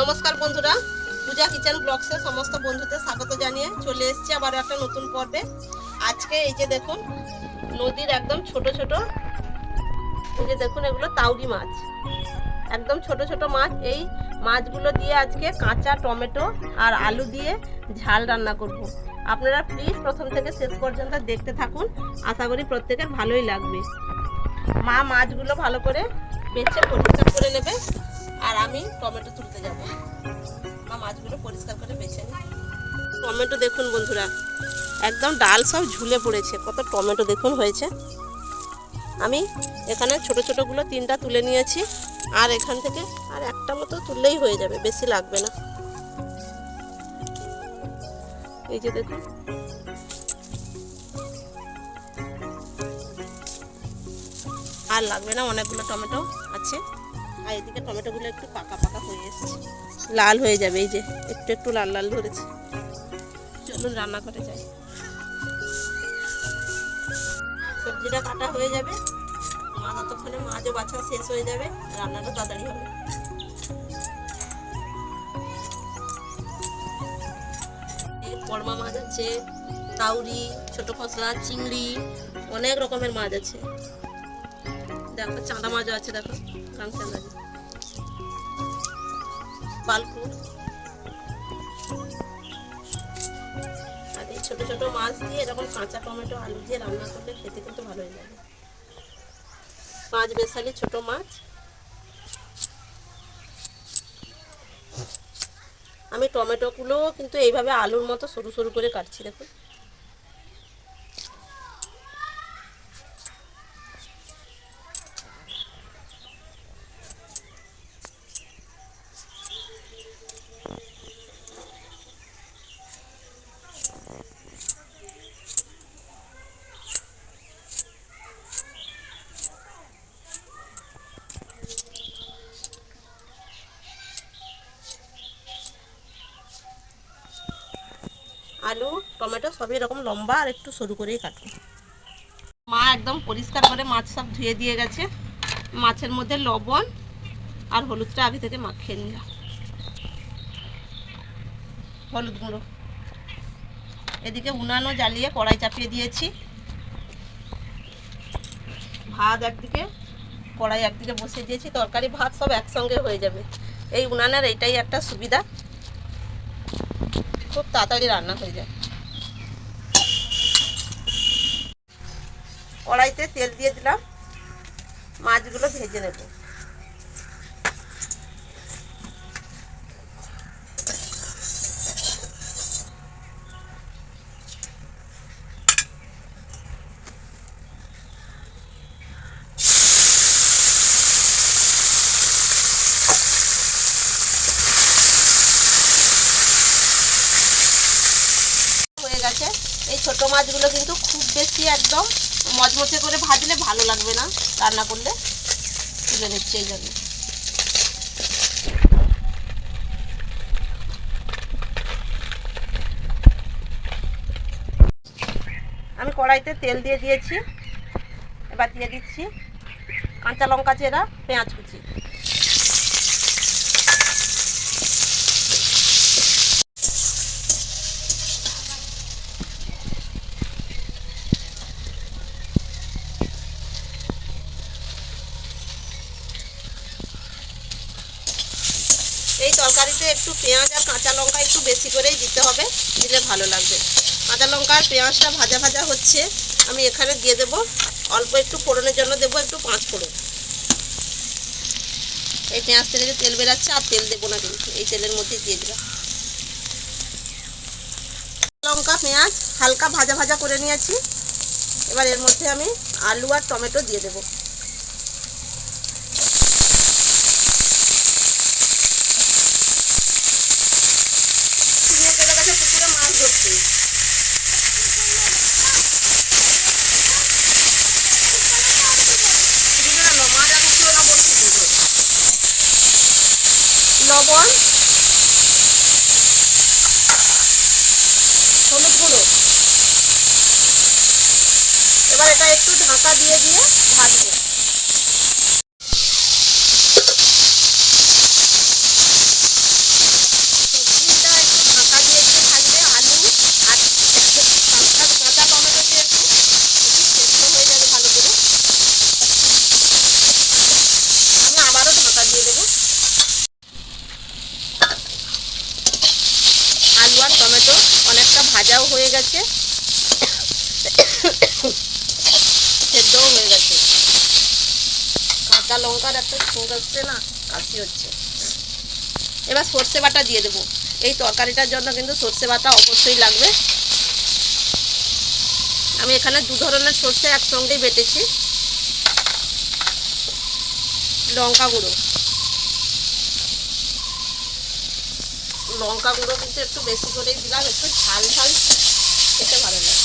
নমস্কার বন্ধুরা, পূজা কিচেন ব্লগসে সমস্ত বন্ধুদের স্বাগত জানিয়ে চলে এসেছি আবার একটা নতুন পর্বে। আজকে এই যে দেখুন, নদীর একদম ছোট ছোট, এই যে দেখুন এগুলো তাউরি মাছ। একদম ছোট ছোট মাছ, এই মাছগুলো দিয়ে আজকে কাঁচা টমেটো আর আলু দিয়ে ঝাল রান্না করব। আপনারা প্লিজ প্রথম থেকে শেষ পর্যন্ত দেখতে থাকুন, আশা করি প্রত্যেকের ভালোই লাগবে। মা মাছগুলো ভালো করে বেছে পরিষ্কার করে নেবে। আর আমি টমেটো তুলতে যাব। মা মাছগুলো পরিষ্কার করে বেছে নিই টমেটো দেখুন বন্ধুরা, একদম ডাল সব ঝুলে পড়েছে। কত টমেটো দেখুন হয়েছে। আমি এখানে ছোট ছোটোগুলো তিনটা তুলে নিয়েছি। আর এখান থেকে আর একটা মতো তুললেই হয়ে যাবে, বেশি লাগবে না। এই যে দেখুন আর লাগবে না, অনেকগুলো টমেটো আছে। আর এদিকে টমেটোগুলো একটু পাকা পাকা হয়ে এসেছে। লাল হয়ে যাবে, এই যে একটু একটু লাল লাল ধরেছে। চলুন রান্না করে যাই। সবজিটা কাটা হয়ে যাবে। মা ততক্ষণে মাছও বাছা শেষ হয়ে যাবে। রান্নাটা তাড়াতাড়ি হবে। কড়মা মাছ আছে তাউরি ছোট খসলা চিংড়ি, অনেক রকমের মাছ আছে। দেখো, চাঁদা মাছও আছে দেখো কাঁচা পালকুর আর এই ছোট ছোট মাছ দিয়ে এরকম কাঁচা টমেটো, আলু দিয়ে রান্না করলে খেতে কিন্তু ভালোই লাগে। পাঁচ বেসালি ছোট মাছ। আমি টমেটোগুলো কিন্তু এইভাবে আলুর মতো সরু সরু করে কাটছি দেখুন আলু, টমেটো সবই এরকম লম্বা আর একটু সরু করেই কাটবো। মা একদম পরিষ্কার করে মাছ সব ধুয়ে দিয়ে গেছে। মাছের মধ্যে লবণ আর হলুদটা আগে থেকে মাখিয়ে নিলাম হলুদ গুঁড়ো। এদিকে উনানো জ্বালিয়ে কড়াই চাপিয়ে দিয়েছি। ভাত একদিকে, কড়াই একদিকে বসিয়ে দিয়েছি। তরকারি ভাত সব একসঙ্গে হয়ে যাবে। এই উনানের এইটাই একটা সুবিধা। খুব তাড়াতাড়ি রান্না হয়ে যায়। কড়াইতে তেল দিয়ে দিলাম। মাছগুলো ভেজে নেব হয়ে গেছে এই ছোট মাছগুলো কিন্তু খুব বেশি একদম মচমচে করে ভাজলে ভালো লাগবে না রান্না করলে। তুলে নিচ্ছে এই জন্য। আমি কড়াইতে তেল দিয়ে দিয়েছি। এবার দিয়ে দিচ্ছি কাঁচা লঙ্কা চেরা, পেঁয়াজ কুচি এই তরকারিতে একটু পেঁয়াজ আর কাঁচা লঙ্কা একটু বেশি করেই দিতে হবে, দিলে ভালো লাগবে। কাঁচা লঙ্কা আর পেঁয়াজটা ভাজা ভাজা হচ্ছে, আমি এখানে দিয়ে দেব। অল্প একটু ফোড়নের জন্য দেবো একটু পাঁচ ফোড়ন। এই পেঁয়াজ থেকে তেল বেরাচ্ছে আর তেল দেবো না কিন্তু এই তেলের মধ্যে দিয়ে দিলাম লঙ্কা, পেঁয়াজ হালকা ভাজা ভাজা করে নিয়েছি। এবার এর মধ্যে আমি আলু আর টমেটো দিয়ে দেবো চিনে চলে গেছে পুকুরে মাছ ধরতে চিনি কেন মাছ আমি পুরো লবণ দিয়ে দেবো লবণ হলুদ গুঁড়ো এবার এটা একটু ঢাকা দিয়ে দিয়ে ভাজবো গেছে সেদ্ধও হয়ে গেছে। কাঁচা লঙ্কার একটা ঝোঁক আসছে না, কাশি হচ্ছে। এবার সর্ষে বাটা দিয়ে দেবো। এই তরকারিটার জন্য কিন্তু সর্ষে বাটা অবশ্যই লাগবে। আমি এখানে দু ধরনের সর্ষে একসঙ্গেই বেটেছি। লঙ্কা গুঁড়ো। লঙ্কা গুঁড়ো কিন্তু একটু বেশি করেই দিলাম, একটু ঝাল ঝাল। খেতে ভালো লাগে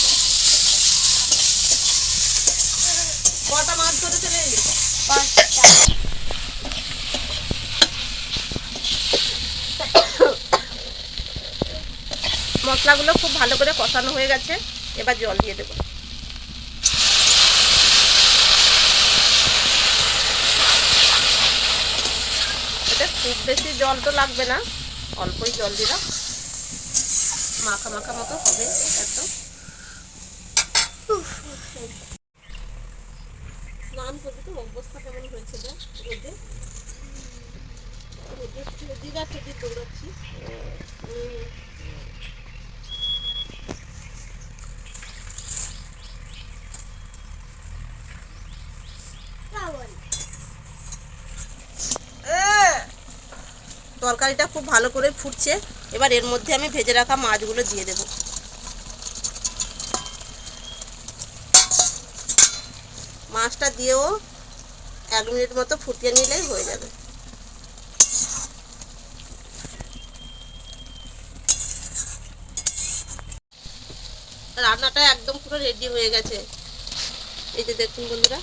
কটা মাছ ধরে চলে মশলাগুলো খুব ভালো করে কষানো হয়ে গেছে, এবার জল দিয়ে দেবো। এটা খুব বেশি জল তো লাগবে না, অল্পই জল দিলাম। মাখা মাখা মতো হবে। একদম স্নান করতে তো অবস্থা কেমন হয়েছে রোদে? রোদে তরকারিটা খুব ভালো করে ফুটছে। এবার এর মধ্যে আমি ভেজে রাখা মাছগুলো দিয়ে দেব। মাছটা দিয়েও এক মিনিট মতো ফুটিয়ে নিলেই হয়ে যাবে। রান্নাটা একদম পুরো রেডি হয়ে গেছে। এই যে দেখুন বন্ধুরা,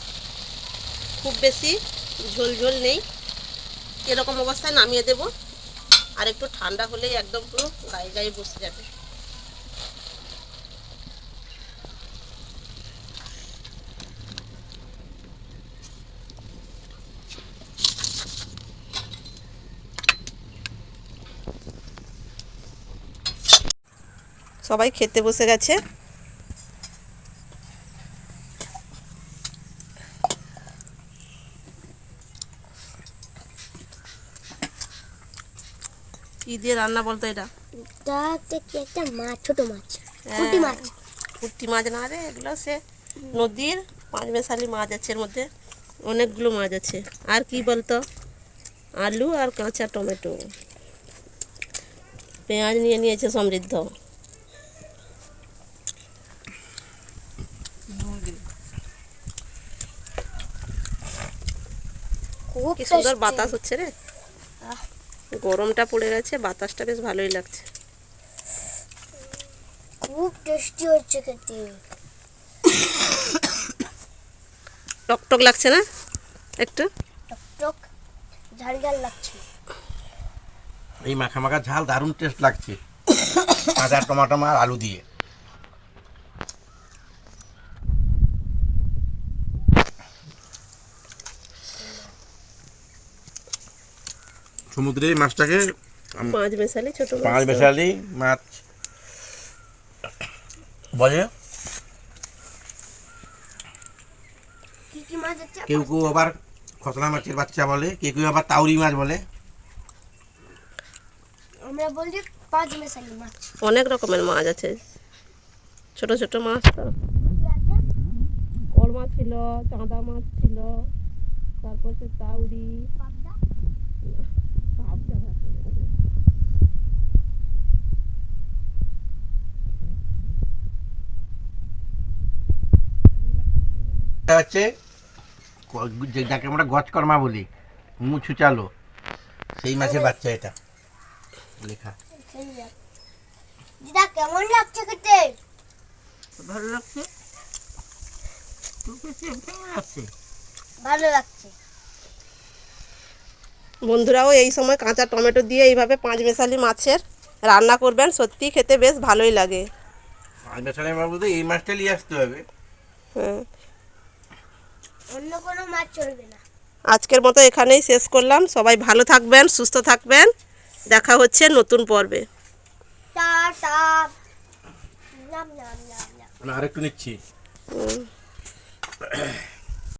খুব বেশি ঝোল ঝোল নেই। এরকম অবস্থায় নামিয়ে দেব। আর একটু ঠান্ডা হলেই একদম পুরো গায়ে গায়ে বসে যাবে। সবাই খেতে বসে গেছে। কি দিয়ে রান্না বলতো এটা? কি একটা মাছ ছোট মাছ পুঁটি হ্যাঁ, মাছ। পুঁটি মাছ না রে এগুলো সে নদীর পাঁচ মেশালি মাছ আছে এর মধ্যে অনেকগুলো মাছ আছে। আর কি বলতো? আলু আর কাঁচা টমেটো। পেঁয়াজ নিয়ে নিয়েছে সমৃদ্ধ। সুন্দর বাতাস হচ্ছে রে। গরমটা পড়ে গেছে বাতাসটা বেশ ভালোই লাগছে। খুব টেস্টি হচ্ছে খেতে। টক টক লাগছে না? একটু। টক টক ঝাল ঝাল লাগছে। এই মাখা মাখা ঝাল দারুণ টেস্ট লাগছে। কাঁচা টমাটো আর আলু দিয়ে। সমুদ্রে মাছটাকে পাঁচ মেশালি ছোট মাছ। পাঁচ তো। বেশালি মাছ। বলে? কি কি মাছ আছে কেউ কেউ আবার খতলা মাছের বাচ্চা বলে কেউ কেউ আবার তাউরি মাছ বলে। আমরা বলছি পাঁচ মেশালি মাছ। অনেক রকমের মাছ আছে। ছোট ছোট মাছ তো। কি আছে কল মাছ ছিল চাঁদা মাছ ছিল তারপর সে তাউরি। এটা হচ্ছে যাকে আমরা গজকর্মা বলি মুছু চালো। সেই মাছের বাচ্চা এটা। লেখা। দিদা কেমন লাগছে খেতে? ভালো লাগছে। কেমন লাগছে ভালো লাগছে। বন্ধুরাও এই সময় কাঁচা টমেটো দিয়ে এইভাবে পাঁচ মেশালি মাছের রান্না করবেন। সত্যি খেতে বেশ ভালোই লাগে। পাঁচ বেসালে মাছ বলতে এই মাছটা নিয়ে আসতে হবে। হ্যাঁ। অন্য কোনো মাছ চলবে না। আজকের মতো এখানেই শেষ করলাম। সবাই ভালো থাকবেন সুস্থ থাকবেন। দেখা হচ্ছে নতুন পর্বে। টা টা। নাম নাম নাম নাম। না আরেকটু নিচ্ছি। হুম।